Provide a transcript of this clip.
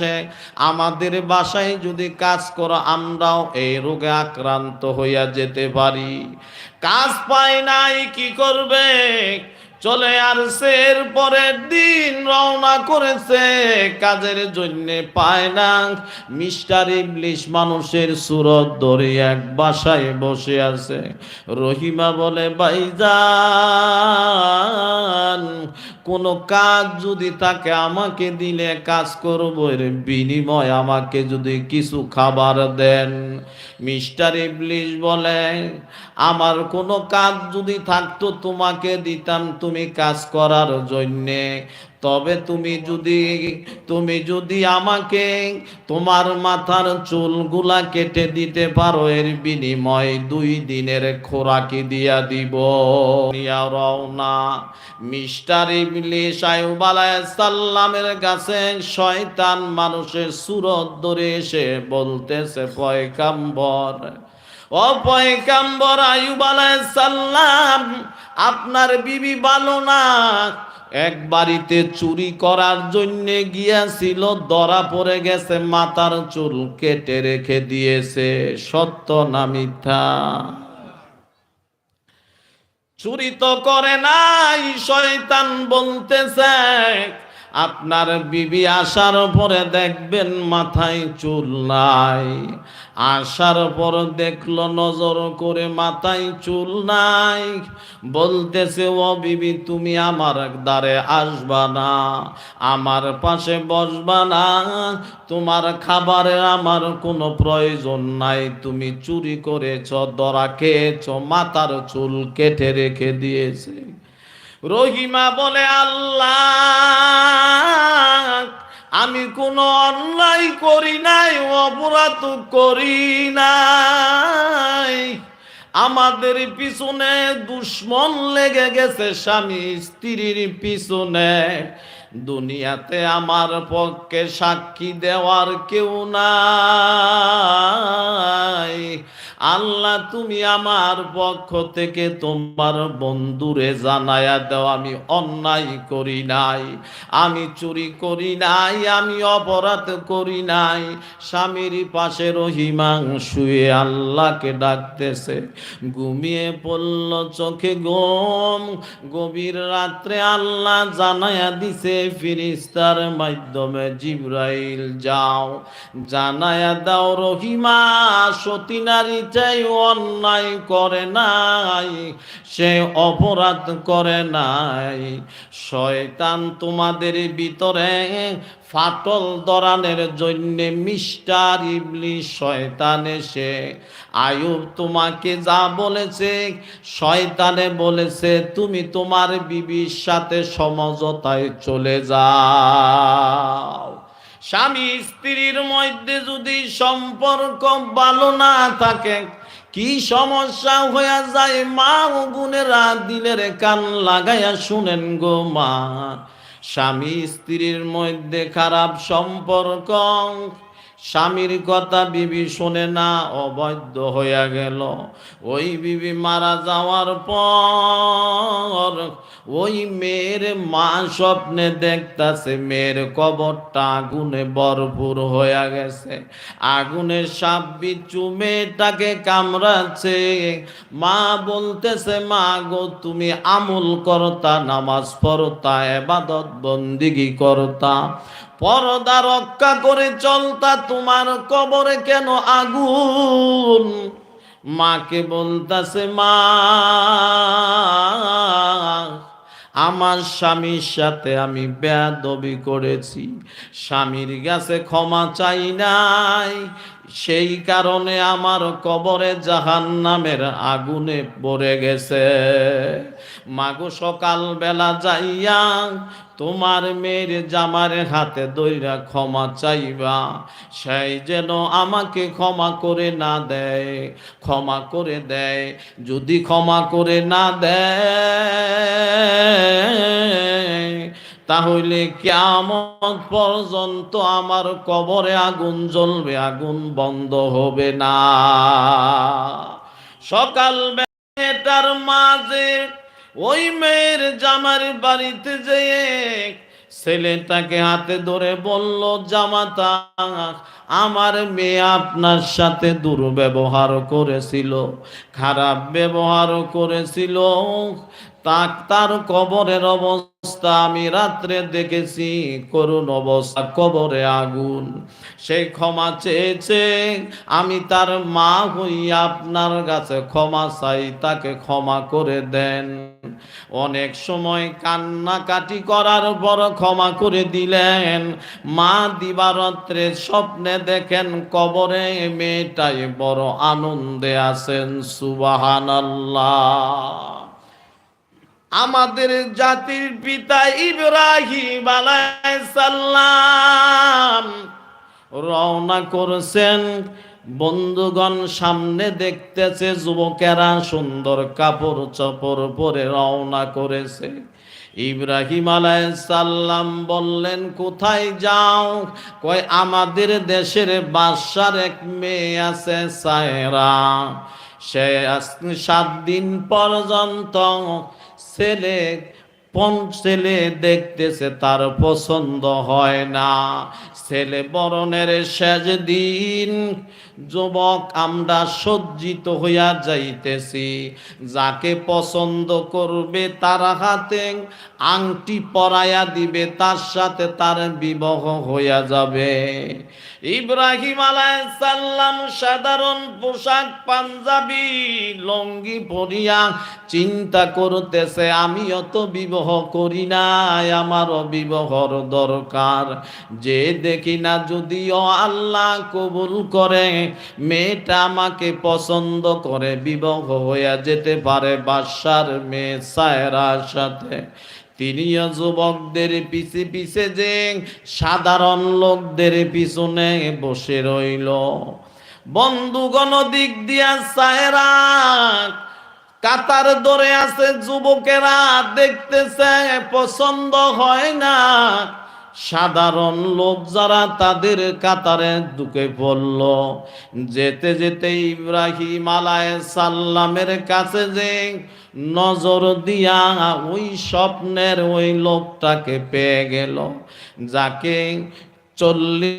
আসে আমাদের বাসায় যদি কাজ করো, আমরাও এই রোগে আক্রান্ত হইয়া যেতে পারি। কাজ পায় নাই, কি করবে? চলে এর পরের দিন রওনা করেছে, কাজের জন্য পায় না। মিস্টার ইংলিশ মানুষের সুরত ধরে এক বাসায় বসে আছে। রহিমা বলে, ভাইজান, কোন কাজ যদি তাকে আমাকে দিলে কাজ করব, এর বিনিময় আমাকে যদি কিছু খাবার দেন। মিস্টার ইবলিশ বলে, আমার কোনো কাজ যদি থাকতো তোমাকে দিতাম তুমি কাজ করার জন্যে। তবে তুমি যদি তুমি যদি আমাকে তোমার মাথার চুলগুলা কেটে দিতে পারো, এর বিনিময় দুই দিনের খোরাকি দিয়া দিব। রওনা। মিস্টার ইবলিশ আয়ুব সাল্লামের কাছে শয়তান মানুষের সুরত ধরে এসে বলতেছে পয়কাম্বর ও পয়কাম্বর আয়ুব সাল্লাম আপনার বিবি ভালো না। এক বাড়িতে চুরি করার জন্য গিয়াছিল, ধরা পড়ে গেছে, মাথার চুল কেটে রেখে দিয়েছে। সত্য না মিথ্যা? চুরি তো করে নাই, শয়তান বলতেছে আপনার বিবি আসার পরে দেখবেন মাথায় চুল নাই। আসার পর দেখল নজর করে মাথায় চুল নাই। বলতেছে, ও বিবি, তুমি আমার দ্বারে আসবা না, আমার পাশে বসবা না। তোমার খাবারের আমার কোনো প্রয়োজন নাই। তুমি চুরি করেছ দরা খেয়েছ, মাথার চুল কেটে রেখে দিয়েছে। রহিমা বলে, আল্লাহ, আমি কোনো অন্যায় করি নাই, অপরাধ করি নাই। আমাদের পিছনে দুশ্মন লেগে গেছে, স্বামী স্ত্রীর পিছনে। দুনিয়াতে আমার পক্ষে সাক্ষী দেওয়ার কেউ নাই। আল্লাহ, তুমি আমার পক্ষ থেকে তোমার বন্ধুরে জানায়া দাও, আমি অন্যায় করি নাই। আমি চুরি করি নাই, আমি অপরাধ করি নাই। স্বামীর পাশে রহিমাং শুয়ে আল্লাহকে ডাকতেছে। ঘুমিয়ে পড়ল, চোখে গম গভীর রাত্রে আল্লাহ জানায়া দিছে ফিরিস্তার মাধ্যমে জিব্রাইল যাও। জানায়া দাও, রহিমা সতী নারী চাই অন্যায় করে নাই, সে অপরাধ করে নাই। শয়তান তোমাদের ভিতরে ফাটল দরানের জন্যে মিস্টার ইবলি শয়তান এসে আয়ুব তোমাকে যা বলেছে, শয়তানে বলেছে, তুমি তোমার বিবির সাথে সমঝোতায় চলে যাও। স্বামী স্ত্রীর মধ্যে যদি সম্পর্ক ভালো না থাকে, কি সমস্যা হয়ে যায়? মা ও গুণেরা দিলের কান লাগাইয়া শুনেন গো মা স্বামী স্ত্রীর মধ্যে খারাপ সম্পর্ক স্বামীর কথা বিবি শোনে না, অবৈধ হইয়া গেল। ওই বিবি মারা যাওয়ার পর ওই মেয়ের মা স্বপ্নে দেখতাছে, মেয়ের কবরটা আগুনে ভরপুর হইয়া গেছে। আগুনের সাপ বিচ্ছু মেয়েটাকে কামড়াচ্ছে। মা বলতেছে, মা গো, তুমি আমল করতা, নামাজ পড়তা, এবাদত বন্দিগি করতা। পরদা রক্ষা করে চলতা তোমার কবরে কেন আগুন? মাকে বলতাছে, মা, আমার স্বামীর সাথে আমি বেয়াদবি করেছি। স্বামীর কাছে ক্ষমা চাই নাই। সেই কারণে আমার কবরে জাহান নামের আগুনে পড়ে গেছে। মাগো সকাল বেলা যাইয়া তোমার মেয়ের জামার হাতে দইরা ক্ষমা চাইবা। সেই যেন আমাকে ক্ষমা করে না দেয়, ক্ষমা করে দেয়। যদি ক্ষমা করে না দেয়, তাহলে কেমন পর্যন্ত আমার কবরে আগুন জ্বলবে, আগুন বন্ধ হবে না। সকাল বেটার মাঝে ওই মেয়ের জামার বাড়িতে যেয়ে ছেলেটাকে হাতে ধরে বলল জামাতা আমার মেয়ে আপনার সাথে দুর্ব্যবহার করেছিল, খারাপ ব্যবহার করেছিল। তা তার কবরের অবস্থা আমি রাত্রে দেখেছি, করুণ অবস্থা, কবরে আগুন। সেই ক্ষমা চেয়েছে, আমি তার মা হইয়া আপনার কাছে ক্ষমা চাই, তাকে ক্ষমা করে দেন। অনেক সময় কান্নাকাটি করার পর ক্ষমা করে দিলেন। মা দিবারাত্রে স্বপ্নে দেখেন, কবরে মেয়েটাই বড় আনন্দে আছেন, সুবাহানাল্লাহ। আমাদের জাতির পিতা ইব্রাহিম আলাইসাল্লাম রওনা করেছেন। বন্ধুগণ, সামনে দেখতেছে যুবকেরা সুন্দর কাপড় চপড় পরে রওনা করেছে। ইব্রাহিম আলাইসাল্লাম বললেন, কোথায় যাও? কয়, আমাদের দেশের বাদশার এক মেয়ে আছে সায়রা। সে সাত দিন পর্যন্ত ছেলে পন ছেলে দেখতেছে তার পছন্দ হয় না। ছেলে বরণের শেষ দিন যুবক, আমরা সজ্জিত হইয়া যাইতেছি। যাকে পছন্দ করবে তার হাতে আংটি পরাইয়া দিবে, তার সাথে তার বিবাহ হইয়া যাবে। ইব্রাহিম আলাইসাল্লাম সাধারণ পোশাক, পাঞ্জাবি, লঙ্গি পরিয়া চিন্তা করতেছে, আমি অত বিবাহ করি নাই আমারও বিবাহর দরকার। যে দেখি না যদিও আল্লাহ কবুল করে মেয়েটা আমাকে পছন্দ করে, বিবাহ হইয়া যেতে পারে বাসার মেয়ে সায়রার সাথে। তিনিও যুবকদের পিছে পিছে যে সাধারণ লোকদের পিছনে বসে রইল। বন্ধুগণ দিক দিয়া সায়রা, কাতার ধরে আছে যুবকেরা, দেখতেছে পছন্দ হয় না। সাধারণ লোক যারা তাদের কাতারে ঢুকে পড়ল। যেতে যেতে ইব্রাহিম আলায় সাল্লামের কাছে যে নজর দিয়া ওই স্বপ্নের ওই লোকটাকে পেয়ে গেল, যাকে চল্লিশ